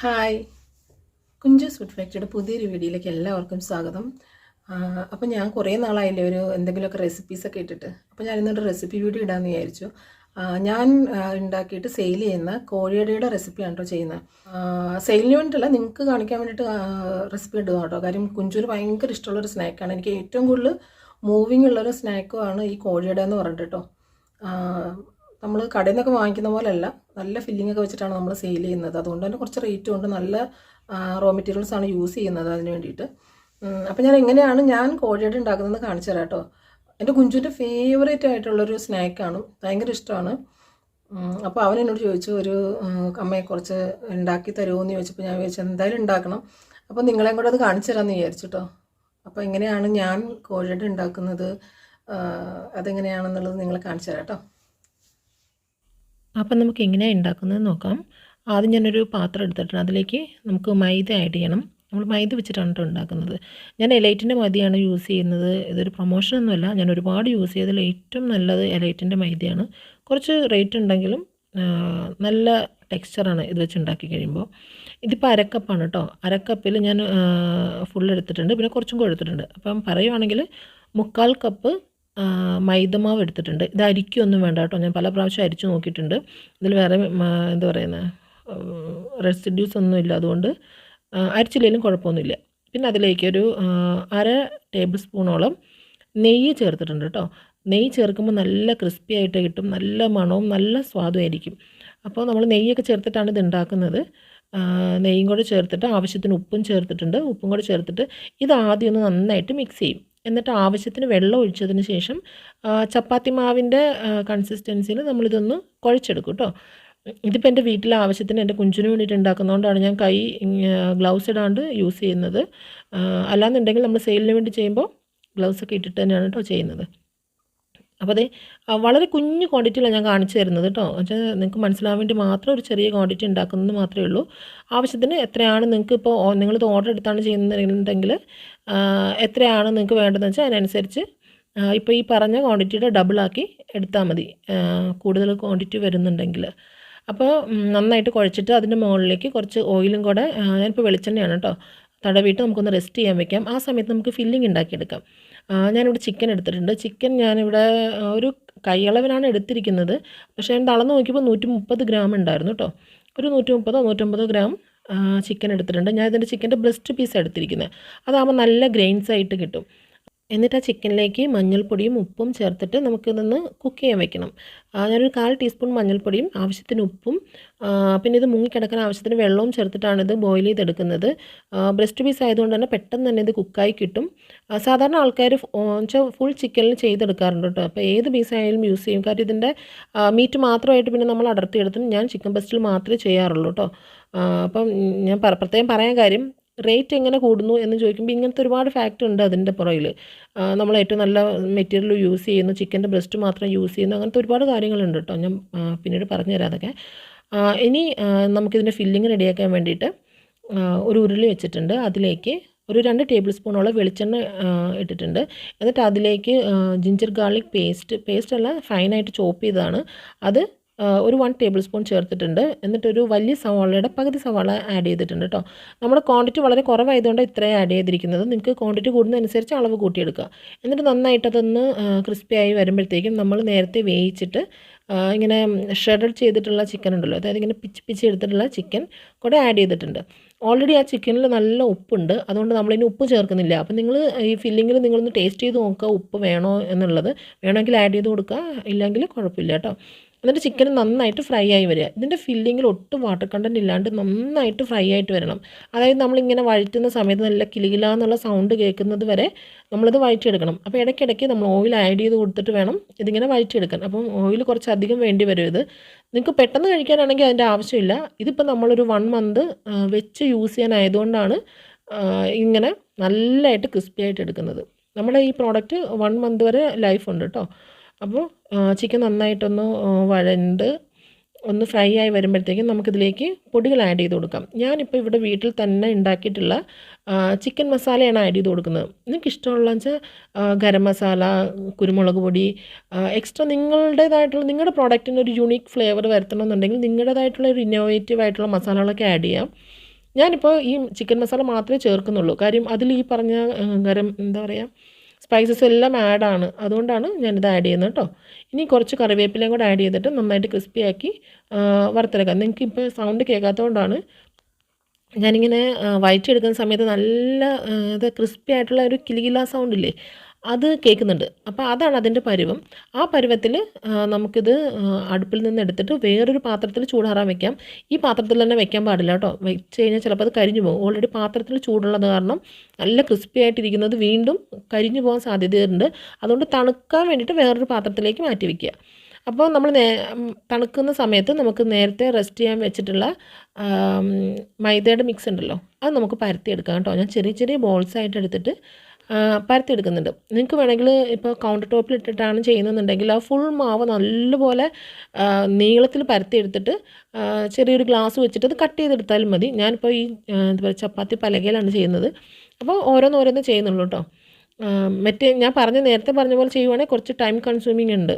Hi. Kunju food ഫാക്ടറിയുടെ പുതിയൊരു വീഡിയോയിലേക്ക് എല്ലാവർക്കും സ്വാഗതം. അപ്പോൾ ഞാൻ കുറേ നാളായില്ലേ ഒരു എന്തെങ്കിലുമൊക്കെ റെസിപ്പീസൊക്കെ ഇട്ടിട്ട്. അപ്പോൾ ഞാൻ ഇന്നൊരു റെസിപ്പി വീഡിയോ ഇടാമെന്ന് വിചാരിച്ചു. ഞാൻ ഉണ്ടാക്കിയിട്ട് സെയിൽ ചെയ്യുന്ന കോഴിയടയുടെ റെസിപ്പിയാണ് കേട്ടോ ചെയ്യുന്നത്. സെയിലിന് വേണ്ടിയിട്ടല്ല നിങ്ങൾക്ക് കാണിക്കാൻ വേണ്ടിയിട്ട് റെസിപ്പി ഇടുക കേട്ടോ കാര്യം കുഞ്ചൂന് ഭയങ്കര ഇഷ്ടമുള്ളൊരു സ്നാക്കാണ് എനിക്ക് ഏറ്റവും കൂടുതൽ മൂവിങ് ഉള്ളൊരു സ്നാക്കുമാണ് ഈ കോഴിയട എന്ന് പറഞ്ഞിട്ട് കേട്ടോ നമ്മൾ കടയിൽ നിന്നൊക്കെ വാങ്ങിക്കുന്ന പോലെയല്ല നല്ല ഫില്ലിംഗ് ഒക്കെ വെച്ചിട്ടാണ് നമ്മൾ സെയിൽ ചെയ്യുന്നത്. അതുകൊണ്ട് തന്നെ കുറച്ച് റേറ്റും ഉണ്ട്. നല്ല റോ മെറ്റീരിയൽസ് ആണ് യൂസ് ചെയ്യുന്നത് അതിന് വേണ്ടിയിട്ട്. അപ്പം ഞാൻ എങ്ങനെയാണ് ഞാൻ കോഴിയുടെ ഉണ്ടാക്കുന്നത് കാണിച്ചു തരാം കേട്ടോ. എന്റെ കുഞ്ചുവിന്റെ ഫേവറേറ്റ് ആയിട്ടുള്ളൊരു സ്നാക്കാണ് ഭയങ്കര ഇഷ്ടമാണ്. അപ്പോൾ അവൻ എന്നോട് ചോദിച്ചു ഒരു അമ്മയെ കുറച്ച് ഉണ്ടാക്കി തരുമോ എന്ന് ചോദിച്ചപ്പോൾ ഞാൻ ചോദിച്ചു എന്തായാലും ഉണ്ടാക്കണം. അപ്പോൾ നിങ്ങളെയും കൂടെ അത് കാണിച്ചു തരാമെന്ന് വിചാരിച്ചു കേട്ടോ അപ്പോൾ എങ്ങനെയാണ് ഞാൻ കോഴിയുടെ ഉണ്ടാക്കുന്നത് അതെങ്ങനെയാണെന്നുള്ളത് നിങ്ങളെ കാണിച്ചു തരാം കേട്ടോ അപ്പം നമുക്ക് എങ്ങനെയാണ് ഉണ്ടാക്കുന്നത് നോക്കാം. ആദ്യം ഞാനൊരു പാത്രം എടുത്തിട്ടുണ്ട്. അതിലേക്ക് നമുക്ക് മൈദ ആഡ് ചെയ്യണം. നമ്മൾ മൈദ വെച്ചിട്ടാണ് കേട്ടോ ഉണ്ടാക്കുന്നത് ഞാൻ എലൈറ്റിന്റെ മൈദയാണ് യൂസ് ചെയ്യുന്നത്. ഇതൊരു പ്രൊമോഷനൊന്നുമല്ല ഞാൻ ഒരുപാട് യൂസ് ചെയ്തതിൽ ഏറ്റവും നല്ലത് എലൈറ്റിന്റെ മൈദയാണ്. കുറച്ച് റേറ്റ് ഉണ്ടെങ്കിലും നല്ല ടെക്സ്ചറാണ് ഇത് വെച്ച് ഉണ്ടാക്കി കഴിയുമ്പോൾ ഇതിപ്പോൾ അരക്കപ്പാണ് കേട്ടോ അരക്കപ്പിൽ ഞാൻ ഫുൾ എടുത്തിട്ടുണ്ട്. പിന്നെ കുറച്ചും കൂടെ എടുത്തിട്ടുണ്ട്. അപ്പം പറയുവാണെങ്കിൽ മുക്കാൽ കപ്പ് മൈദമാവ് എടുത്തിട്ടുണ്ട്. ഇത് അരിക്കൊന്നും വേണ്ട കേട്ടോ. ഞാൻ പല പ്രാവശ്യം അരിച്ചു നോക്കിയിട്ടുണ്ട്. ഇതിൽ വേറെ എന്താ പറയുന്നത് റെസിഡ്യൂസ് ഒന്നും ഇല്ല. അതുകൊണ്ട് അരിച്ചില്ലെങ്കിലും കുഴപ്പമൊന്നുമില്ല. പിന്നെ അതിലേക്ക് ഒരു അര ടേബിൾ സ്പൂണോളം നെയ്യ് ചേർത്തിട്ടുണ്ട് കേട്ടോ. നെയ്യ് ചേർക്കുമ്പോൾ നല്ല ക്രിസ്പി ആയിട്ട് കിട്ടും. നല്ല മണവും നല്ല സ്വാദും ആയിരിക്കും. അപ്പോൾ നമ്മൾ നെയ്യൊക്കെ ചേർത്തിട്ടാണ് ഇത് ഉണ്ടാക്കുന്നത്. നെയ്യും കൂടെ ചേർത്തിട്ട് ആവശ്യത്തിന് ഉപ്പും ചേർത്തിട്ടുണ്ട്. ഉപ്പും കൂടെ ചേർത്തിട്ട് ഇത് ആദ്യം ഒന്ന് നന്നായിട്ട് മിക്സ് ചെയ്യും. എന്നിട്ട് ആവശ്യത്തിന് വെള്ളം ഒഴിച്ചതിന് ശേഷം ചപ്പാത്തി മാവിന്റെ കൺസിസ്റ്റൻസിയിൽ നമ്മളിതൊന്ന് കുഴച്ചെടുക്കും കേട്ടോ ഇതിപ്പോൾ എന്റെ വീട്ടിലെ ആവശ്യത്തിന് എന്റെ കുഞ്ചിന് വേണ്ടിയിട്ട് ഉണ്ടാക്കുന്നതുകൊണ്ടാണ് ഞാൻ കൈ ഗ്ലൗസ് ഇടാണ്ട് യൂസ് ചെയ്യുന്നത്. അല്ലാന്നുണ്ടെങ്കിൽ നമ്മൾ സെയിലിന് വേണ്ടി ചെയ്യുമ്പോൾ ഗ്ലൗസ് ഒക്കെ ഇട്ടിട്ട് തന്നെയാണ് കേട്ടോ ചെയ്യുന്നത്. അപ്പോൾ അതെ വളരെ കുഞ്ഞു ക്വാണ്ടിറ്റിയിലാണ് ഞാൻ കാണിച്ചു തരുന്നത് കേട്ടോ വെച്ചാൽ നിങ്ങൾക്ക് മനസ്സിലാവാൻ വേണ്ടി മാത്രം ഒരു ചെറിയ ക്വാണ്ടിറ്റി ഉണ്ടാക്കുന്നത് മാത്രമേ ഉള്ളൂ. ആവശ്യത്തിന് എത്രയാണ് നിങ്ങൾക്ക് ഇപ്പോൾ നിങ്ങളിത് ഓർഡർ എടുത്താണ് ചെയ്യുന്നുണ്ടെങ്കിൽ എത്രയാണ് നിങ്ങൾക്ക് വേണ്ടതെന്ന് വെച്ചാൽ അതിനനുസരിച്ച് ഇപ്പോൾ ഈ പറഞ്ഞ ക്വാണ്ടിറ്റിയുടെ ഡബിളാക്കി എടുത്താൽ മതി. കൂടുതൽ ക്വാണ്ടിറ്റി വരുന്നുണ്ടെങ്കിൽ. അപ്പോൾ നന്നായിട്ട് കുഴച്ചിട്ട് അതിന്റെ മുകളിലേക്ക് കുറച്ച് ഓയിലും കൂടെ ഞാനിപ്പോൾ വെളിച്ചെണ്ണയാണ് കേട്ടോ. തടവിയിട്ട് നമുക്കൊന്ന് റെസ്റ്റ് ചെയ്യാൻ വെക്കാം. ആ സമയത്ത് നമുക്ക് ഫില്ലിംഗ് ഉണ്ടാക്കിയെടുക്കാം. ഞാനിവിടെ ചിക്കൻ എടുത്തിട്ടുണ്ട്. ചിക്കൻ ഞാനിവിടെ ഒരു കൈയളവിനാണ് എടുത്തിരിക്കുന്നത്. പക്ഷേ ഞാൻ അളന്ന് നോക്കിയപ്പോൾ നൂറ്റി മുപ്പത് ഗ്രാം ഉണ്ടായിരുന്നു കേട്ടോ. ഒരു നൂറ്റി മുപ്പതോ നൂറ്റമ്പതോ ഗ്രാം ചിക്കൻ എടുത്തിട്ടുണ്ട്. ഞാൻ ഇതിന്റെ ചിക്കന്റെ ബ്രസ്റ്റ് പീസ് എടുത്തിരിക്കുന്നത് അതാകുമ്പോൾ നല്ല ഗ്രെയിൻസ് ആയിട്ട് കിട്ടും. എന്നിട്ട് ആ ചിക്കനിലേക്ക് മഞ്ഞൾപ്പൊടിയും ഉപ്പും ചേർത്തിട്ട് നമുക്കിതൊന്ന് കുക്ക് ചെയ്യാൻ വെക്കണം. ഞാനൊരു കാൽ ടീസ്പൂൺ മഞ്ഞൾപ്പൊടിയും ആവശ്യത്തിന് ഉപ്പും പിന്നെ ഇത് മുങ്ങിക്കിടക്കാൻ ആവശ്യത്തിന് വെള്ളവും ചേർത്തിട്ടാണ് ഇത് ബോയിൽ ചെയ്തെടുക്കുന്നത്. ബ്രസ്റ്റ് പീസ് ആയതുകൊണ്ട് തന്നെ പെട്ടെന്ന് തന്നെ ഇത് കുക്കായി കിട്ടും. സാധാരണ ആൾക്കാർ ഫുൾ ചിക്കനിൽ ചെയ്തെടുക്കാറുണ്ട് കേട്ടോ. അപ്പോൾ ഏത് പീസ് ആയാലും യൂസ് ചെയ്യും. കാര്യം ഇതിന്റെ മീറ്റ് മാത്രമായിട്ട് പിന്നെ നമ്മൾ അടർത്തി അടർത്തിയെടുത്തും ഞാൻ ചിക്കൻ ബ്രസ്റ്റിൽ മാത്രമേ ചെയ്യാറുള്ളൂ കേട്ടോ. അപ്പം ഞാൻ പ്രത്യേകം പറയാൻ കാര്യം റേറ്റ് എങ്ങനെ കൂടുന്നു എന്ന് ചോദിക്കുമ്പോൾ ഇങ്ങനത്തെ ഒരുപാട് ഫാക്റ്റ് ഉണ്ട് അതിന്റെ പുറകിൽ നമ്മൾ ഏറ്റവും നല്ല മെറ്റീരിയൽ യൂസ് ചെയ്യുന്നു ചിക്കന്റെ ബ്രസ്റ്റ് മാത്രം യൂസ് ചെയ്യുന്നു അങ്ങനത്തെ ഒരുപാട് കാര്യങ്ങളുണ്ട് കേട്ടോ ഞാൻ പിന്നീട് പറഞ്ഞു തരാം അതൊക്കെ ഇനി നമുക്കിതിന്റെ ഫില്ലിങ് റെഡിയാക്കാൻ വേണ്ടിയിട്ട് ഒരു ഉരുളി വെച്ചിട്ടുണ്ട്. അതിലേക്ക് ഒരു രണ്ട് ടേബിൾ സ്പൂണോളം വെളിച്ചെണ്ണ ഇട്ടിട്ടുണ്ട്. എന്നിട്ട് അതിലേക്ക് ജിഞ്ചർ ഗാർലിക് പേസ്റ്റ് പേസ്റ്റ് അല്ല ഫൈനായിട്ട് ചോപ്പ് ചെയ്തതാണ്. അത് ഒരു വൺ ടേബിൾ സ്പൂൺ ചേർത്തിട്ടുണ്ട്. എന്നിട്ടൊരു വലിയ സവാളയുടെ പകുതി സവാള ആഡ് ചെയ്തിട്ടുണ്ട് കേട്ടോ നമ്മുടെ ക്വാണ്ടിറ്റി വളരെ കുറവായതുകൊണ്ട് ഇത്രയും ആഡ് ചെയ്തിരിക്കുന്നത്. നിങ്ങൾക്ക് ക്വാണ്ടിറ്റി കൂടുന്നതനുസരിച്ച് അളവ് കൂട്ടിയെടുക്കുക എന്നിട്ട് നന്നായിട്ട് അതൊന്ന് ക്രിസ്പി ആയി വരുമ്പോഴത്തേക്കും നമ്മൾ നേരത്തെ വേവിച്ചിട്ട് ഇങ്ങനെ ഷ്രെഡഡ് ചെയ്തിട്ടുള്ള ചിക്കൻ ഉണ്ടല്ലോ. അതായത് ഇങ്ങനെ പിച്ച് പിച്ച് എടുത്തിട്ടുള്ള ചിക്കൻ കൂടെ ആഡ് ചെയ്തിട്ടുണ്ട്. ഓൾറെഡി ആ ചിക്കനിൽ നല്ല ഉപ്പുണ്ട്. അതുകൊണ്ട് നമ്മളിനി ഉപ്പ് ചേർക്കുന്നില്ല. അപ്പം നിങ്ങൾ ഈ ഫില്ലിങ്ങിൽ നിങ്ങളൊന്ന് ടേസ്റ്റ് ചെയ്ത് നോക്കുക ഉപ്പ് വേണോ എന്നുള്ളത്. വേണമെങ്കിൽ ആഡ് ചെയ്ത് കൊടുക്കുക ഇല്ലെങ്കിൽ കുഴപ്പമില്ല കേട്ടോ എന്നിട്ട് ചിക്കൻ നന്നായിട്ട് ഫ്രൈ ആയി വരിക. ഇതിന്റെ ഫില്ലിങ്ങിൽ ഒട്ടും വാട്ടർ കണ്ടന്റ് ഇല്ലാണ്ട് നന്നായിട്ട് ഫ്രൈ ആയിട്ട് വരണം. അതായത് നമ്മളിങ്ങനെ വഴറ്റുന്ന സമയത്ത് നല്ല കിലുകില എന്നുള്ള സൗണ്ട് കേൾക്കുന്നത് വരെ നമ്മളിത് വഴറ്റിയെടുക്കണം. അപ്പോൾ ഇടയ്ക്കിടയ്ക്ക് നമ്മൾ ഓയിൽ ആഡ് ചെയ്ത് കൊടുത്തിട്ട് വേണം ഇതിങ്ങനെ വഴറ്റിയെടുക്കാൻ. അപ്പം ഓയിൽ കുറച്ചധികം വേണ്ടി വരും ഇത്. നിങ്ങൾക്ക് പെട്ടെന്ന് കഴിക്കാനാണെങ്കിൽ അതിന്റെ ആവശ്യമില്ല. ഇതിപ്പോൾ നമ്മളൊരു വൺ മന്ത് വെച്ച് യൂസ് ചെയ്യാനായതുകൊണ്ടാണ് ഇങ്ങനെ നല്ലതായിട്ട് ക്രിസ്പി ആയിട്ട് എടുക്കുന്നത്. നമ്മുടെ ഈ പ്രോഡക്റ്റ് വൺ മന്ത് വരെ ലൈഫ് ഉണ്ട് കേട്ടോ അപ്പോൾ ചിക്കൻ നന്നായിട്ടൊന്ന് വഴണ്ട് ഒന്ന് ഫ്രൈ ആയി വരുമ്പോഴത്തേക്കും നമുക്കിതിലേക്ക് പൊടികൾ ആഡ് ചെയ്ത് കൊടുക്കാം. ഞാനിപ്പോൾ ഇവിടെ വീട്ടിൽ തന്നെ ഉണ്ടാക്കിയിട്ടുള്ള ചിക്കൻ മസാലയാണ് ആഡ് ചെയ്ത് കൊടുക്കുന്നത്. നിങ്ങൾക്ക് ഇഷ്ടമുള്ള വെച്ചാൽ ഗരം മസാല കുരുമുളക് പൊടി എക്സ്ട്രാ നിങ്ങളുടേതായിട്ടുള്ള നിങ്ങളുടെ പ്രോഡക്റ്റിന് ഒരു യുണീക്ക് ഫ്ലേവർ വരുത്തണമെന്നുണ്ടെങ്കിൽ നിങ്ങളുടേതായിട്ടുള്ള ഒരു ഇന്നോവേറ്റീവ് ആയിട്ടുള്ള മസാലകളൊക്കെ ആഡ് ചെയ്യാം. ഞാനിപ്പോൾ ഈ ചിക്കൻ മസാല മാത്രമേ ചേർക്കുന്നുള്ളൂ. കാര്യം അതിൽ ഈ പറഞ്ഞ ഗരം എന്താ പറയുക സ്പൈസസ് എല്ലാം ആഡാണ് അതുകൊണ്ടാണ് ഞാനിത് ആഡ് ചെയ്യുന്നത് കേട്ടോ ഇനി കുറച്ച് കറിവേപ്പിലയും കൂടെ ആഡ് ചെയ്തിട്ട് നന്നായിട്ട് ക്രിസ്പി ആക്കി ആ, വറുത്തെടുക്കാം. നിങ്ങൾക്ക് ഇപ്പോൾ സൗണ്ട് കേൾക്കാത്തതുകൊണ്ടാണ് ഞാനിങ്ങനെ ആ, വഴറ്റിയെടുക്കുന്ന സമയത്ത് നല്ല ഇത് ക്രിസ്പി ആയിട്ടുള്ള ഒരു കിലികില സൗണ്ട് ഇല്ലേ? അത് കേൾക്കുന്നുണ്ട്. അപ്പോൾ അതാണ് അതിന്റെ പരുവം. ആ പരുവത്തിൽ നമുക്കിത് അടുപ്പിൽ നിന്ന് എടുത്തിട്ട് വേറൊരു പാത്രത്തിൽ ചൂടാറാൻ വെക്കാം. ഈ പാത്രത്തിൽ തന്നെ വെക്കാൻ പാടില്ല കേട്ടോ. വെച്ച് കഴിഞ്ഞാൽ ചിലപ്പോൾ അത് കരിഞ്ഞു പോകും. ഓൾറെഡി പാത്രത്തിൽ ചൂടുള്ളത് കാരണം നല്ല ക്രിസ്പി ആയിട്ടിരിക്കുന്നത് വീണ്ടും കരിഞ്ഞു പോകാൻ സാധ്യതയുണ്ട്. അതുകൊണ്ട് തണുക്കാൻ വേണ്ടിയിട്ട് വേറൊരു പാത്രത്തിലേക്ക് മാറ്റി വയ്ക്കുക അപ്പോൾ നമ്മൾ നേ തണുക്കുന്ന സമയത്ത് നമുക്ക് നേരത്തെ റെസ്റ്റ് ചെയ്യാൻ വെച്ചിട്ടുള്ള മൈദയുടെ മിക്സ് ഉണ്ടല്ലോ. അത് നമുക്ക് പരത്തി എടുക്കാം കേട്ടോ. ഞാൻ ചെറിയ ചെറിയ ബോൾസ് ആയിട്ട് എടുത്തിട്ട് പരത്തിയെടുക്കുന്നുണ്ട്. നിങ്ങൾക്ക് വേണമെങ്കിൽ ഇപ്പോൾ കൗണ്ടർ ടോപ്പിൽ ഇട്ടിട്ടാണ് ചെയ്യുന്നതെന്നുണ്ടെങ്കിൽ ആ ഫുൾ മാവ് നല്ലപോലെ നീളത്തിൽ പരത്തിയെടുത്തിട്ട് ചെറിയൊരു ഗ്ലാസ് വെച്ചിട്ട് അത് കട്ട് ചെയ്തെടുത്താലും മതി. ഞാനിപ്പോൾ ഈ എന്താ പറയുക ചപ്പാത്തി പലകയിലാണ് ചെയ്യുന്നത്. അപ്പോൾ ഓരോന്നോരോന്ന് ചെയ്യുന്നുള്ളൂ കേട്ടോ. മറ്റേ ഞാൻ പറഞ്ഞ നേരത്തെ പറഞ്ഞ പോലെ ചെയ്യുവാണെങ്കിൽ കുറച്ച് ടൈം കൺസ്യൂമിങ് ഉണ്ട്.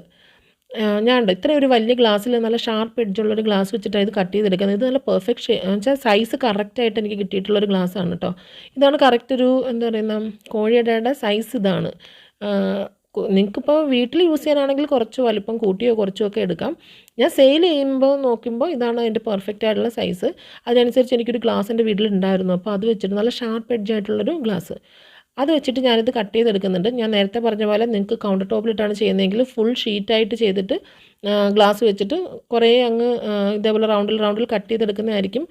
ഉണ്ട് ഇത്രയും ഒരു വലിയ ഗ്ലാസ്സിൽ നല്ല ഷാർപ്പ് എഡ്ജുള്ളൊരു ഗ്ലാസ് വെച്ചിട്ടാണ് ഇത് കട്ട് ചെയ്തെടുക്കുന്നത്. ഇത് നല്ല പെർഫെക്റ്റ് വെച്ചാൽ സൈസ് കറക്റ്റായിട്ട് എനിക്ക് കിട്ടിയിട്ടുള്ളൊരു ഗ്ലാസ്സാണ് കേട്ടോ ഇതാണ് കറക്റ്റ് ഒരു എന്താ പറയുന്ന കോഴിയുടെ സൈസ് ഇതാണ്. നിങ്ങൾക്കിപ്പോൾ വീട്ടിൽ യൂസ് ചെയ്യാനാണെങ്കിൽ കുറച്ച് വലിപ്പം കൂട്ടിയോ കുറച്ചോ ഒക്കെ എടുക്കാം. ഞാൻ സെയിൽ ചെയ്യുമ്പോൾ നോക്കുമ്പോൾ ഇതാണ് അതിന്റെ പെർഫെക്റ്റ് ആയിട്ടുള്ള സൈസ് അതിനനുസരിച്ച് എനിക്കൊരു ഗ്ലാസ് എന്റെ വീട്ടിലുണ്ടായിരുന്നു അപ്പോൾ അത് വെച്ചിട്ട് നല്ല ഷാർപ്പ് എഡ്ജ് ആയിട്ടുള്ളൊരു ഗ്ലാസ് അത് വെച്ചിട്ട് ഞാനിത് കട്ട് ചെയ്തെടുക്കുന്നുണ്ട്. ഞാൻ നേരത്തെ പറഞ്ഞ പോലെ നിങ്ങൾക്ക് കൗണ്ടർ ടോപ്പിലിട്ടാണ് ചെയ്യുന്നതെങ്കിൽ ഫുൾ ഷീറ്റായിട്ട് ചെയ്തിട്ട് ഗ്ലാസ് വെച്ചിട്ട് കുറേ അങ്ങ് ഇതേപോലെ റൗണ്ടിൽ റൗണ്ടിൽ കട്ട് ചെയ്തെടുക്കുന്നതായിരിക്കും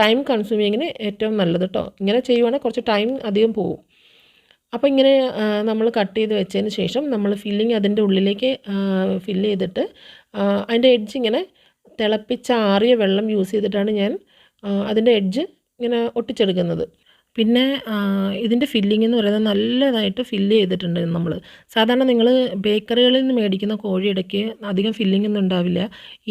ടൈം കൺസ്യൂമിങ്ങിന് ഏറ്റവും നല്ലത് കേട്ടോ ഇങ്ങനെ ചെയ്യുവാണെങ്കിൽ കുറച്ച് ടൈം അധികം പോകും അപ്പോൾ ഇങ്ങനെ നമ്മൾ കട്ട് ചെയ്ത് വെച്ചതിന് ശേഷം നമ്മൾ ഫില്ലിങ് അതിന്റെ ഉള്ളിലേക്ക് ഫില്ല് ചെയ്തിട്ട് അതിന്റെ എഡ്ജ് ഇങ്ങനെ തിളപ്പിച്ചാറിയ വെള്ളം യൂസ് ചെയ്തിട്ടാണ് ഞാൻ അതിന്റെ എഡ്ജ് ഇങ്ങനെ ഒട്ടിച്ചെടുക്കുന്നത്. പിന്നെ ഇതിന്റെ ഫില്ലിംഗ് എന്ന് പറയുന്നത് നല്ലതായിട്ട് ഫില്ല് ചെയ്തിട്ടുണ്ട് നമ്മൾ സാധാരണ നിങ്ങൾ ബേക്കറികളിൽ നിന്ന് മേടിക്കുന്ന കോഴിയിടയ്ക്ക് അധികം ഫില്ലിംഗ് ഒന്നും ഉണ്ടാവില്ല.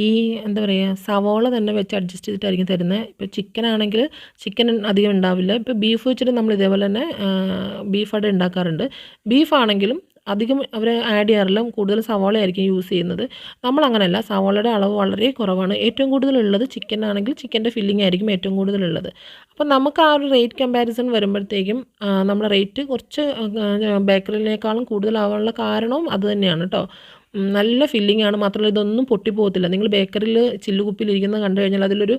ഈ എന്താ പറയുക സവോള തന്നെ വെച്ച് അഡ്ജസ്റ്റ് ചെയ്തിട്ടായിരിക്കും തരുന്നത് ഇപ്പോൾ ചിക്കൻ ആണെങ്കിൽ ചിക്കൻ അധികം ഉണ്ടാവില്ല. ഇപ്പോൾ ബീഫ് വെച്ചിട്ട് നമ്മൾ ഇതേപോലെ തന്നെ ബീഫ് അവിടെ ഉണ്ടാക്കാറുണ്ട്. ബീഫ് ആണെങ്കിലും അധികം അവർ ആഡ് ചെയ്യാറില്ല. കൂടുതൽ സവാളയായിരിക്കും യൂസ് ചെയ്യുന്നത്. നമ്മൾ അങ്ങനെയല്ല. സവാളയുടെ അളവ് വളരെ കുറവാണ്. ഏറ്റവും കൂടുതലുള്ളത് ചിക്കൻ ആണെങ്കിൽ ചിക്കന്റെ ഫില്ലിംഗ് ആയിരിക്കും ഏറ്റവും കൂടുതലുള്ളത് അപ്പോൾ നമുക്ക് ആ ഒരു റേറ്റ് കമ്പാരിസൺ വരുമ്പോഴത്തേക്കും നമ്മുടെ റേറ്റ് കുറച്ച് ബേക്കറിനേക്കാളും കൂടുതലാവാനുള്ള കാരണവും അത് തന്നെയാണ് കേട്ടോ നല്ല ഫില്ലിംഗ് ആണ്. മാത്രമല്ല ഇതൊന്നും പൊട്ടിപ്പോകത്തില്ല. നിങ്ങൾ ബേക്കറിയിൽ ചില്ലുകുപ്പിലിരിക്കുന്നത് കണ്ടു കഴിഞ്ഞാൽ അതിലൊരു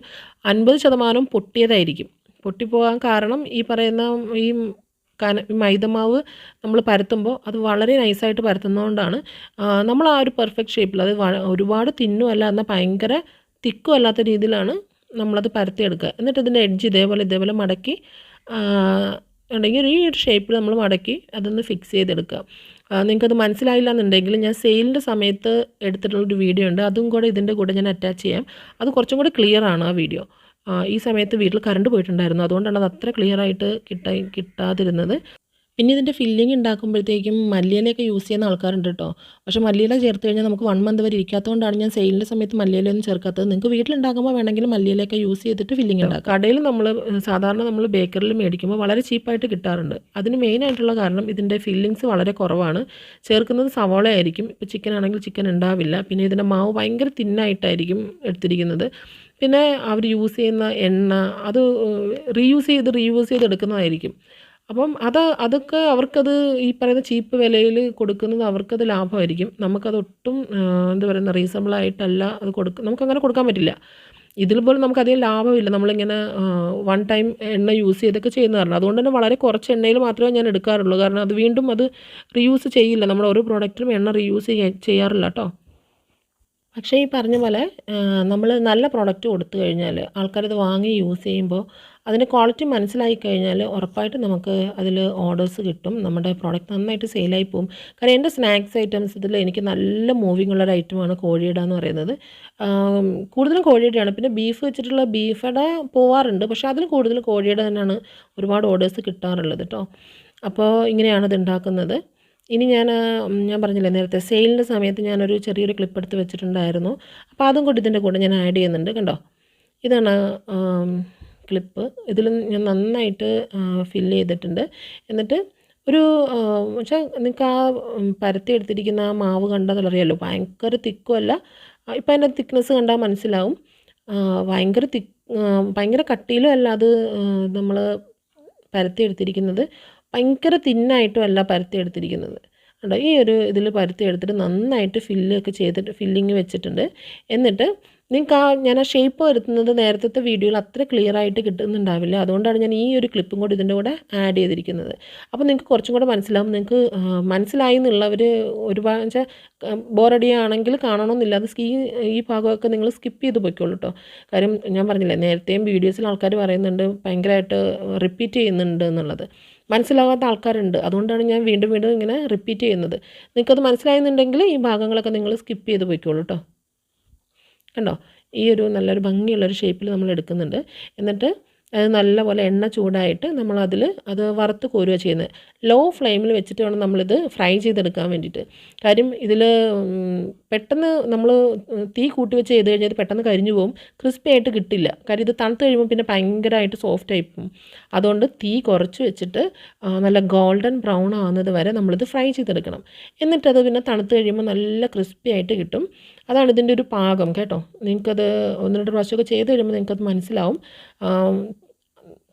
അൻപത് ശതമാനം പൊട്ടിയതായിരിക്കും. പൊട്ടിപ്പോകാൻ കാരണം ഈ പറയുന്ന ഈ കന മൈദമാവ് നമ്മൾ പരത്തുമ്പോൾ അത് വളരെ നൈസായിട്ട് പരത്തുന്നതുകൊണ്ടാണ്. നമ്മൾ ആ ഒരു പെർഫെക്റ്റ് ഷേപ്പിൽ അത് ഒരുപാട് തിന്നും അല്ല എന്നാൽ ഭയങ്കര തിക്കും അല്ലാത്ത രീതിയിലാണ് നമ്മളത് പരത്തിയെടുക്കുക. എന്നിട്ട് ഇതിന്റെ എഡ്ജ് ഇതേപോലെ ഇതേപോലെ മടക്കി ഉണ്ടെങ്കിൽ ഈ ഒരു ഷേപ്പിൽ നമ്മൾ മടക്കി അതൊന്ന് ഫിക്സ് ചെയ്തെടുക്കുക. നിങ്ങൾക്കത് മനസ്സിലായില്ല എന്നുണ്ടെങ്കിൽ ഞാൻ സെയിലിന്റെ സമയത്ത് എടുത്തിട്ടുള്ളൊരു വീഡിയോ ഉണ്ട്. അതും കൂടെ ഇതിന്റെ കൂടെ ഞാൻ അറ്റാച്ച് ചെയ്യാം. അത് കുറച്ചും കൂടെ ക്ലിയർ ആണ് ആ വീഡിയോ. ഈ സമയത്ത് വീട്ടിൽ കറണ്ട് പോയിട്ടുണ്ടായിരുന്നു. അതുകൊണ്ടാണ് അത് അത്ര ക്ലിയർ ആയിട്ട് കിട്ടാ കിട്ടാതിരുന്നത്. പിന്നെ ഇതിന്റെ ഫില്ലിംഗ് ഉണ്ടാക്കുമ്പോഴത്തേക്കും മല്ലിയിലയൊക്കെ യൂസ് ചെയ്യുന്ന ആൾക്കാരുണ്ട് കേട്ടോ പക്ഷേ മല്ലിയില ചേർത്ത് കഴിഞ്ഞാൽ നമുക്ക് വൺ മന്ത് വരെ ഇരിക്കാത്തതുകൊണ്ടാണ് ഞാൻ സെയിലിന്റെ സമയത്ത് മല്ലിയിലൊന്നും ചേർക്കാത്തത്. നിങ്ങൾക്ക് വീട്ടിലുണ്ടാക്കുമ്പോൾ വേണമെങ്കിൽ മല്ലിയിലയൊക്കെ യൂസ് ചെയ്തിട്ട് ഫില്ലിംഗ് ഉണ്ടാക്കാം കടയിൽ നമ്മൾ സാധാരണ നമ്മൾ ബേക്കറിൽ മേടിക്കുമ്പോൾ വളരെ ചീപ്പായിട്ട് കിട്ടാറുണ്ട്. അതിന് മെയിനായിട്ടുള്ള കാരണം ഇതിന്റെ ഫില്ലിങ്സ് വളരെ കുറവാണ്. ചേർക്കുന്നത് സവോള ആയിരിക്കും. ഇപ്പോൾ ചിക്കൻ ആണെങ്കിൽ ചിക്കൻ ഉണ്ടാവില്ല പിന്നെ ഇതിന്റെ മാവ് ഭയങ്കര തിന്നായിട്ടായിരിക്കും എടുത്തിരിക്കുന്നത്. പിന്നെ അവർ യൂസ് ചെയ്യുന്ന എണ്ണ അത് റീയൂസ് ചെയ്ത് റീയൂസ് ചെയ്ത് എടുക്കുന്നതായിരിക്കും. അപ്പം അത് അതൊക്കെ അവർക്കത് ഈ പറയുന്ന ചീപ്പ് വിലയിൽ കൊടുക്കുന്നത് അവർക്കത് ലാഭമായിരിക്കും. നമുക്കത് ഒട്ടും എന്താ പറയുന്ന റീസണബിൾ ആയിട്ടല്ല അത് കൊടുക്ക നമുക്കങ്ങനെ കൊടുക്കാൻ പറ്റില്ല. ഇതിൽ പോലും നമുക്ക് അധികം ലാഭമില്ല. നമ്മളിങ്ങനെ വൺ ടൈം എണ്ണ യൂസ് ചെയ്തൊക്കെ ചെയ്യുന്ന കാരണം അതുകൊണ്ട് തന്നെ വളരെ കുറച്ച് എണ്ണയിൽ മാത്രമേ ഞാൻ എടുക്കാറുള്ളൂ. കാരണം അത് വീണ്ടും അത് റീയൂസ് ചെയ്യില്ല. നമ്മൾ ഓരോ പ്രോഡക്റ്റിലും എണ്ണ റീയൂസ് ചെയ്യാറില്ല കേട്ടോ പക്ഷേ ഈ പറഞ്ഞ പോലെ നമ്മൾ നല്ല പ്രോഡക്റ്റ് കൊടുത്തു കഴിഞ്ഞാൽ ആൾക്കാർ ആൾക്കാരത് വാങ്ങി യൂസ് ചെയ്യുമ്പോൾ അതിന്റെ ക്വാളിറ്റി മനസ്സിലായി കഴിഞ്ഞാൽ ഉറപ്പായിട്ട് നമുക്ക് അതിൽ ഓർഡേഴ്സ് കിട്ടും. നമ്മുടെ പ്രോഡക്റ്റ് നന്നായിട്ട് സെയിലായി പോകും കാരണം എന്റെ സ്നാക്സ് ഐറ്റംസ് ഇതിൽ എനിക്ക് നല്ല മൂവിങ് ഉള്ള ഒരു ഐറ്റമാണ് കോഴിയുടെ എന്ന് പറയുന്നത്. കൂടുതലും കോഴിയുടെയാണ്. പിന്നെ ബീഫ് വെച്ചിട്ടുള്ള ബീഫട പോവാറുണ്ട്. പക്ഷേ അതിൽ കൂടുതൽ കോഴിയുടെ തന്നെയാണ് ഒരുപാട് ഓർഡേഴ്സ് കിട്ടാറുള്ളത് കേട്ടോ അപ്പോൾ ഇങ്ങനെയാണ് ഇത് ഉണ്ടാക്കുന്നത്. ഇനി ഞാൻ ഞാൻ പറഞ്ഞില്ലേ നേരത്തെ സെയിലിന്റെ സമയത്ത് ഞാനൊരു ചെറിയൊരു ക്ലിപ്പ് എടുത്ത് വെച്ചിട്ടുണ്ടായിരുന്നു. അപ്പോൾ അതും കൂടി ഇതിന്റെ കൂടെ ഞാൻ ആഡ് ചെയ്യുന്നുണ്ട് കണ്ടോ? ഇതാണ് ക്ലിപ്പ്. ഇതിൽ ഞാൻ നന്നായിട്ട് ഫില്ല് ചെയ്തിട്ടുണ്ട്. എന്നിട്ട് ഒരു പക്ഷേ നിങ്ങൾക്ക് ആ പരത്തി എടുത്തിരിക്കുന്ന ആ മാവ് കണ്ടാൽ അറിയാമല്ലോ ഭയങ്കര തിക്കുമല്ല ഇപ്പം അതിന്റെ തിക്നെസ് കണ്ടാൽ മനസ്സിലാവും. ഭയങ്കര തിക്ക് ഭയങ്കര കട്ടിയിലും അല്ല അത് നമ്മൾ പരത്തിയെടുത്തിരിക്കുന്നത് ഭയങ്കര തിന്നായിട്ടും അല്ല പരത്തി എടുത്തിരിക്കുന്നത്. കണ്ടോ? ഈ ഒരു ഇതിൽ പരത്തി എടുത്തിട്ട് നന്നായിട്ട് ഫില്ലൊക്കെ ചെയ്തിട്ട് ഫില്ലിങ് വെച്ചിട്ടുണ്ട്. എന്നിട്ട് നിങ്ങൾക്ക് ആ ഞാൻ ആ ഷേപ്പ് വരുത്തുന്നത് നേരത്തെ വീഡിയോയിൽ അത്ര ക്ലിയർ ആയിട്ട് കിട്ടുന്നുണ്ടാവില്ല. അതുകൊണ്ടാണ് ഞാൻ ഈ ഒരു ക്ലിപ്പും കൂടി ഇതിന്റെ കൂടെ ആഡ് ചെയ്തിരിക്കുന്നത്. അപ്പോൾ നിങ്ങൾക്ക് കുറച്ചും കൂടെ മനസ്സിലാവും. നിങ്ങൾക്ക് മനസ്സിലായി എന്നുള്ളവർ ഒരുപാട് വെച്ചാൽ ബോറടിയാണെങ്കിൽ കാണണമെന്നില്ല അത് സ്കീ ഈ ഭാഗമൊക്കെ നിങ്ങൾ സ്കിപ്പ് ചെയ്ത് പോയിക്കോളൂ കേട്ടോ കാര്യം ഞാൻ പറഞ്ഞില്ലേ നേരത്തെയും വീഡിയോസിൽ ആൾക്കാർ പറയുന്നുണ്ട് ഭയങ്കരമായിട്ട് റിപ്പീറ്റ് ചെയ്യുന്നുണ്ട് എന്നുള്ളത്. മനസ്സിലാകാത്ത ആൾക്കാരുണ്ട്. അതുകൊണ്ടാണ് ഞാൻ വീണ്ടും വീണ്ടും ഇങ്ങനെ റിപ്പീറ്റ് ചെയ്യുന്നത്. നിങ്ങൾക്കത് മനസ്സിലായെന്നുണ്ടെങ്കിൽ ഈ ഭാഗങ്ങളൊക്കെ നിങ്ങൾ സ്കിപ്പ് ചെയ്ത് പോയിക്കോളൂ കേട്ടോ കണ്ടോ? ഈ ഒരു നല്ലൊരു ഭംഗിയുള്ളൊരു ഷേപ്പിൽ നമ്മൾ എടുക്കുന്നുണ്ട് എന്നിട്ട് അത് നല്ലപോലെ എണ്ണ ചൂടായിട്ട് നമ്മളതിൽ അത് വറുത്ത് കോരുക ചെയ്യുന്നത് ലോ ഫ്ലെയിമിൽ വെച്ചിട്ട് വേണം നമ്മളിത് ഫ്രൈ ചെയ്തെടുക്കാൻ വേണ്ടിയിട്ട്. കാര്യം ഇതിൽ പെട്ടെന്ന് നമ്മൾ തീ കൂട്ടി വെച്ച് ചെയ്ത് കഴിഞ്ഞാൽ പെട്ടെന്ന് കരിഞ്ഞു പോകും ക്രിസ്പി ആയിട്ട് കിട്ടില്ല. കാര്യം ഇത് തണുത്ത് കഴിയുമ്പോൾ പിന്നെ ഭയങ്കരമായിട്ട് സോഫ്റ്റ് ആയി പോകും അതുകൊണ്ട് തീ കുറച്ച് വെച്ചിട്ട് നല്ല ഗോൾഡൻ ബ്രൗൺ ആവുന്നത് വരെ നമ്മളിത് ഫ്രൈ ചെയ്തെടുക്കണം. എന്നിട്ടത് പിന്നെ തണുത്ത് കഴിയുമ്പോൾ നല്ല ക്രിസ്പി ആയിട്ട് കിട്ടും. അതാണ് ഇതിന്റെ ഒരു പാകം. കേട്ടോ? നിങ്ങൾക്കത് ഒന്ന് രണ്ട് പ്രാവശ്യമൊക്കെ ചെയ്ത് കഴിയുമ്പോൾ നിങ്ങൾക്കത് മനസ്സിലാവും.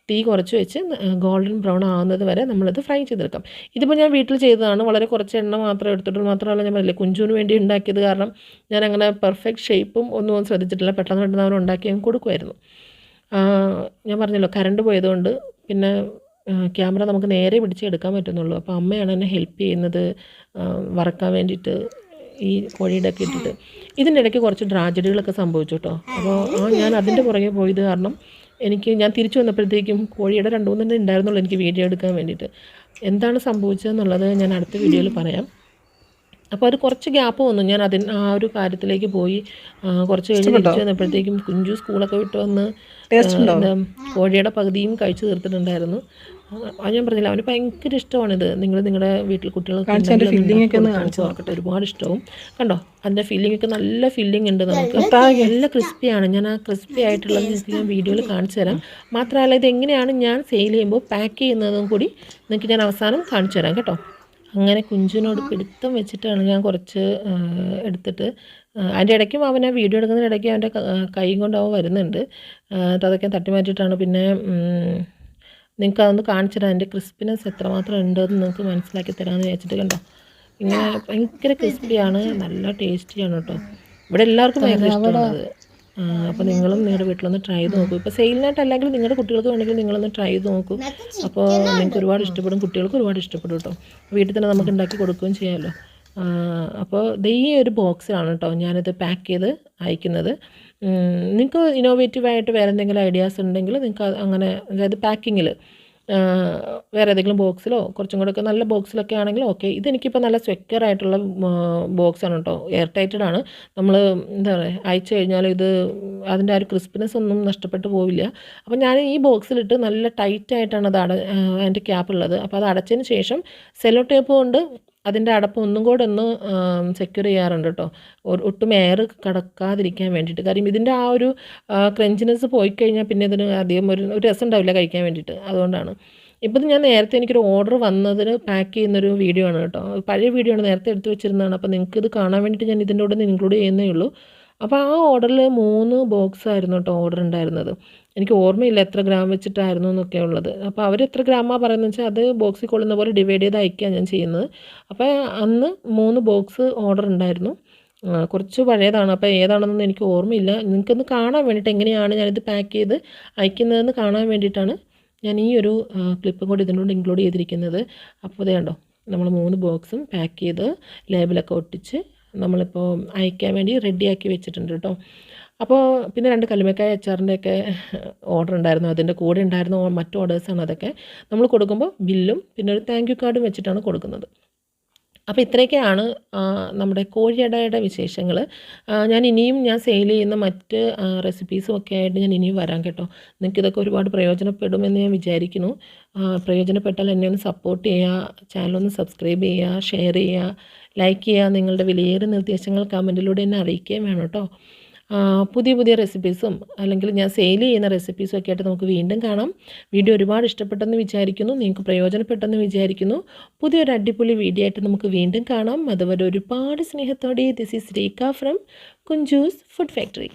തീ കുറച്ച് വെച്ച് ഗോൾഡൻ ബ്രൗൺ ആവുന്നത് വരെ നമ്മളിത് ഫ്രൈ ചെയ്തെടുക്കാം. ഇതിപ്പോൾ ഞാൻ വീട്ടിൽ ചെയ്തതാണ്. വളരെ കുറച്ച് എണ്ണ മാത്രം എടുത്തിട്ട് മാത്രമല്ല ഞാൻ പറയില്ല കുഞ്ചുവിന് വേണ്ടി ഉണ്ടാക്കിയത് കാരണം ഞാൻ അങ്ങനെ പെർഫെക്റ്റ് ഷേപ്പും ഒന്നും ശ്രദ്ധിച്ചിട്ടില്ല. പെട്ടെന്ന് പെട്ടെന്ന് അവർ ഉണ്ടാക്കി കൊടുക്കുമായിരുന്നു ഞാൻ പറഞ്ഞല്ലോ കറണ്ട് പോയതുകൊണ്ട് പിന്നെ ക്യാമറ നമുക്ക് നേരെ പിടിച്ചെടുക്കാൻ പറ്റുന്നുള്ളൂ. അപ്പോൾ അമ്മയാണ് എന്നെ ഹെൽപ്പ് ചെയ്യുന്നത് വറക്കാൻ വേണ്ടിയിട്ട് ഈ കോഴിയുടെ ഒക്കെ ഇട്ടിട്ട്. ഇതിന്റെ ഇടയ്ക്ക് കുറച്ച് ട്രാജഡികളൊക്കെ സംഭവിച്ചു കേട്ടോ. അപ്പോൾ ആ ഞാൻ അതിന്റെ പുറകെ പോയത് കാരണം എനിക്ക് ഞാൻ തിരിച്ചു വന്നപ്പോഴത്തേക്കും കോഴിയുടെ രണ്ട് മൂന്നെണ്ണം ഉണ്ടായിരുന്നുള്ളൂ എനിക്ക് വീഡിയോ എടുക്കാൻ വേണ്ടിയിട്ട്. എന്താണ് സംഭവിച്ചതെന്നുള്ളത് ഞാൻ അടുത്ത വീഡിയോയിൽ പറയാം. അപ്പോൾ അത് കുറച്ച് ഗ്യാപ്പ് വന്നു. ഞാൻ അതിന് ആ ഒരു കാര്യത്തിലേക്ക് പോയി. കുറച്ച് കഴിഞ്ഞ് തിരിച്ചു വന്നപ്പോഴത്തേക്കും കുഞ്ചു സ്കൂളൊക്കെ വിട്ട് വന്ന് കോഴിയുടെ പകുതിയും കഴിച്ചു തീർത്തിട്ടുണ്ടായിരുന്നു. അത് ഞാൻ പറഞ്ഞില്ല അവന് ഭയങ്കര ഇഷ്ടമാണിത്. നിങ്ങൾ നിങ്ങളുടെ വീട്ടിൽ കുട്ടികൾക്ക് ഓർക്കട്ടെ അതിന്റെ ഒക്കെ ഒന്ന് ഒന്ന് നോക്കട്ടെ. ഒരുപാട് ഇഷ്ടവും. കണ്ടോ? അതിന്റെ ഫീലിംഗ് ഒക്കെ നല്ല ഫീലിംഗ് ഉണ്ട് നമുക്ക്. നല്ല ക്രിസ്പിയാണ് ഞാൻ ആ ക്രിസ്പി ആയിട്ടുള്ളത് നിങ്ങൾക്ക് ഞാൻ വീഡിയോയിൽ കാണിച്ചു തരാം. മാത്രമല്ല ഇത് എങ്ങനെയാണ് ഞാൻ സെയിൽ ചെയ്യുമ്പോൾ പാക്ക് ചെയ്യുന്നതും കൂടി നിങ്ങൾക്ക് ഞാൻ അവസാനം കാണിച്ചു തരാം കേട്ടോ. അങ്ങനെ കുഞ്ചിനോട് പിടുത്തം വെച്ചിട്ടാണ് ഞാൻ കുറച്ച് എടുത്തിട്ട് അതിന്റെ ഇടയ്ക്കും അവൻ ആ വീഡിയോ എടുക്കുന്നതിന്റെ ഇടയ്ക്ക് അവന്റെ ക- കൈ കൊണ്ട് അവൻ വരുന്നുണ്ട്. അതൊക്കെ തട്ടി മാറ്റിയിട്ടാണ് പിന്നെ നിങ്ങൾക്ക് അതൊന്ന് കാണിച്ചു തരാം അതിന്റെ ക്രിസ്പിനെസ് എത്രമാത്രം ഉണ്ടെന്ന് നിങ്ങൾക്ക് മനസ്സിലാക്കി തരാമെന്ന് വിചാരിച്ചിട്ട് കണ്ടോ? ഇങ്ങനെ ഭയങ്കര ക്രിസ്പിയാണ് നല്ല ടേസ്റ്റിയാണ് കേട്ടോ. ഇവിടെ എല്ലാവർക്കും ഭയങ്കര ഇഷ്ടമുള്ളത് അപ്പോൾ നിങ്ങളും നിങ്ങളുടെ വീട്ടിലൊന്ന് ട്രൈ ചെയ്ത് നോക്കൂ. ഇപ്പോൾ സെയിലിനായിട്ട് അല്ലെങ്കിൽ നിങ്ങളുടെ കുട്ടികൾക്ക് വേണമെങ്കിൽ നിങ്ങളൊന്ന് ട്രൈ ചെയ്ത് നോക്കൂ. അപ്പോൾ നിങ്ങൾക്ക് ഒരുപാട് ഇഷ്ടപ്പെടും കുട്ടികൾക്ക് ഒരുപാട് ഇഷ്ടപ്പെടും കേട്ടോ. വീട്ടിൽ തന്നെ നമുക്ക് ഉണ്ടാക്കി കൊടുക്കുകയും ചെയ്യാമല്ലോ അപ്പോൾ ദൈ ഈ ഒരു ബോക്സിലാണ് കേട്ടോ ഞാനിത് പാക്ക് ചെയ്ത് അയക്കുന്നത്. നിങ്ങൾക്ക് ഇന്നോവേറ്റീവായിട്ട് വേറെ എന്തെങ്കിലും ഐഡിയാസ് ഉണ്ടെങ്കിൽ നിങ്ങൾക്ക് അങ്ങനെ അതായത് പാക്കിങ്ങിൽ വേറെ ഏതെങ്കിലും ബോക്സിലോ കുറച്ചും കൂടെ ഒക്കെ നല്ല ബോക്സിലൊക്കെ ആണെങ്കിൽ ഓക്കെ ഇതെനിക്കിപ്പോൾ നല്ല സെക്യൂർ ആയിട്ടുള്ള ബോക്സാണ് കേട്ടോ എയർ ടൈറ്റഡ് ആണ്. നമ്മൾ എന്താ പറയുക അയച്ചു കഴിഞ്ഞാൽ ഇത് അതിന്റെ ആ ഒരു ക്രിസ്പിനെസ് ഒന്നും നഷ്ടപ്പെട്ടു പോവില്ല. അപ്പോൾ ഞാൻ ഈ ബോക്സിലിട്ട് നല്ല ടൈറ്റായിട്ടാണ് അത് അട അതിന്റെ ക്യാപ്പ് ഉള്ളത്. അപ്പോൾ അത് അടച്ചതിന് ശേഷം സെല്ലോ ടേപ്പ് കൊണ്ട് അതിന്റെ അടപ്പ് ഒന്നും കൂടെ ഒന്ന് സെക്യൂർ ചെയ്യാറുണ്ട് കേട്ടോ ഒട്ടും എയർ കടക്കാതിരിക്കാൻ വേണ്ടിയിട്ട്. കാര്യം ഇതിന്റെ ആ ഒരു ക്രഞ്ചിനെസ് പോയി കഴിഞ്ഞാൽ പിന്നെ ഇതിന് അധികം ഒരു ഒരു രസം ഉണ്ടാവില്ല കഴിക്കാൻ വേണ്ടിയിട്ട്. അതുകൊണ്ടാണ്. ഇപ്പം ഞാൻ നേരത്തെ എനിക്കൊരു ഓർഡർ വന്നതിന് പാക്ക് ചെയ്യുന്നൊരു വീഡിയോ ആണ് കേട്ടോ പഴയ വീഡിയോ ആണ് നേരത്തെ എടുത്തു വെച്ചിരുന്നതാണ്. അപ്പോൾ നിങ്ങൾക്ക് ഇത് കാണാൻ വേണ്ടിയിട്ട് ഞാൻ ഇതിന്റെ കൂടെ ഇൻക്ലൂഡ് ചെയ്യുന്നേ ഉള്ളൂ. അപ്പോൾ ആ ഓർഡറിൽ മൂന്ന് ബോക്സ് ആയിരുന്നു കേട്ടോ ഓർഡർ ഉണ്ടായിരുന്നത്. എനിക്ക് ഓർമ്മയില്ല എത്ര ഗ്രാം വെച്ചിട്ടായിരുന്നു എന്നൊക്കെ ഉള്ളത്. അപ്പോൾ അവർ എത്ര ഗ്രാമാണ് പറയുന്നത് വെച്ചാൽ അത് ബോക്സിൽ കൊള്ളുന്ന പോലെ ഡിവൈഡ് ചെയ്ത് അയക്കുകയാണ് ഞാൻ ചെയ്യുന്നത്. അപ്പോൾ അന്ന് മൂന്ന് ബോക്സ് ഓർഡർ ഉണ്ടായിരുന്നു. കുറച്ച് പഴയതാണ്. അപ്പോൾ ഏതാണെന്നൊന്നും എനിക്ക് ഓർമ്മയില്ല. നിങ്ങൾക്കൊന്ന് കാണാൻ വേണ്ടിയിട്ട് എങ്ങനെയാണ് ഞാനിത് പാക്ക് ചെയ്ത് അയക്കുന്നതെന്ന് കാണാൻ വേണ്ടിയിട്ടാണ് ഞാൻ ഈ ഒരു ക്ലിപ്പും കൂടി ഇതിനോട് ഇൻക്ലൂഡ് ചെയ്തിരിക്കുന്നത്. അപ്പോൾ ഇത് കണ്ടോ നമ്മൾ മൂന്ന് ബോക്സും പാക്ക് ചെയ്ത് ലേബലൊക്കെ ഒട്ടിച്ച് നമ്മളിപ്പോൾ അയക്കാൻ വേണ്ടി റെഡിയാക്കി വെച്ചിട്ടുണ്ട് കേട്ടോ അപ്പോൾ പിന്നെ രണ്ട് കല്ലുമക്കായ അച്ചാറിന്റെയൊക്കെ ഓർഡർ ഉണ്ടായിരുന്നു. അതിന്റെ കൂടെ ഉണ്ടായിരുന്ന മറ്റു ഓർഡേഴ്സാണ് അതൊക്കെ നമ്മൾ കൊടുക്കുമ്പോൾ ബില്ലും പിന്നെ ഒരു താങ്ക് യു കാർഡും വെച്ചിട്ടാണ് കൊടുക്കുന്നത്. അപ്പോൾ ഇത്രയൊക്കെയാണ് നമ്മുടെ കോഴിയടയുടെ വിശേഷങ്ങൾ ഞാൻ ഇനിയും ഞാൻ സെയിൽ ചെയ്യുന്ന മറ്റ് റെസിപ്പീസും ഒക്കെ ആയിട്ട് ഞാൻ ഇനിയും വരാം കേട്ടോ. നിങ്ങൾക്ക് ഇതൊക്കെ ഒരുപാട് പ്രയോജനപ്പെടുമെന്ന് ഞാൻ വിചാരിക്കുന്നു. പ്രയോജനപ്പെട്ടാൽ എന്നെ ഒന്ന് സപ്പോർട്ട് ചെയ്യുക ചാനലൊന്ന് സബ്സ്ക്രൈബ് ചെയ്യുക ഷെയർ ചെയ്യുക ലൈക്ക് ചെയ്യുക നിങ്ങളുടെ വിലയേറിയ നിർദ്ദേശങ്ങൾ കമന്റിലൂടെ എന്നെ അറിയിക്കുകയും വേണം കേട്ടോ. പുതിയ പുതിയ റെസിപ്പീസും അല്ലെങ്കിൽ ഞാൻ സെയിൽ ചെയ്യുന്ന റെസിപ്പീസും ഒക്കെ ആയിട്ട് നമുക്ക് വീണ്ടും കാണാം. വീഡിയോ ഒരുപാട് ഇഷ്ടപ്പെട്ടെന്ന് വിചാരിക്കുന്നു നിങ്ങൾക്ക് പ്രയോജനപ്പെട്ടെന്ന് വിചാരിക്കുന്നു. പുതിയൊരു അടിപൊളി വീഡിയോ ആയിട്ട് നമുക്ക് വീണ്ടും കാണാം. അതുവരെ ഒരുപാട് സ്നേഹത്തോടെ this is Rekha from Kunjoos food factory